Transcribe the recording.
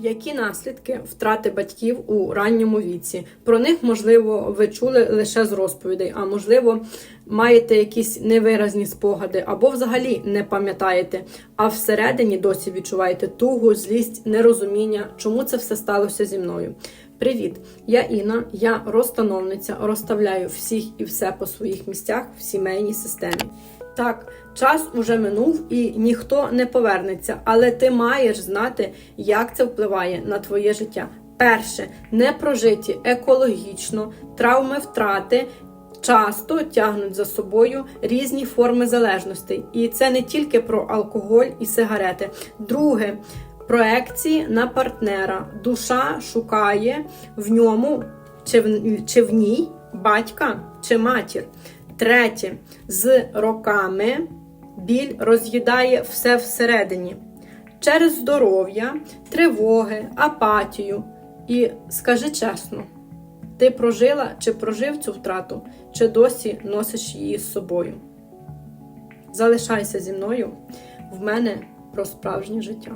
Які наслідки втрати батьків у ранньому віці? Про них, можливо, ви чули лише з розповідей, а можливо, маєте якісь невиразні спогади, або взагалі не пам'ятаєте, а всередині досі відчуваєте тугу, злість, нерозуміння, чому це все сталося зі мною. Привіт, я Інна, я розстановниця, розставляю всіх і все по своїх місцях в сімейній системі. Так, час уже минув і ніхто не повернеться, але ти маєш знати, як це впливає на твоє життя. Перше, непрожиті екологічно, травми втрати часто тягнуть за собою різні форми залежностей. І це не тільки про алкоголь і сигарети. Друге, проекції на партнера. Душа шукає в ньому чи в, чи в ній батька чи матір. Третє, з роками біль роз'їдає все всередині через здоров'я, тривоги, апатію. І скажи чесно, ти прожила чи прожив цю втрату, чи досі носиш її з собою? Залишайся зі мною в мене про справжнє життя.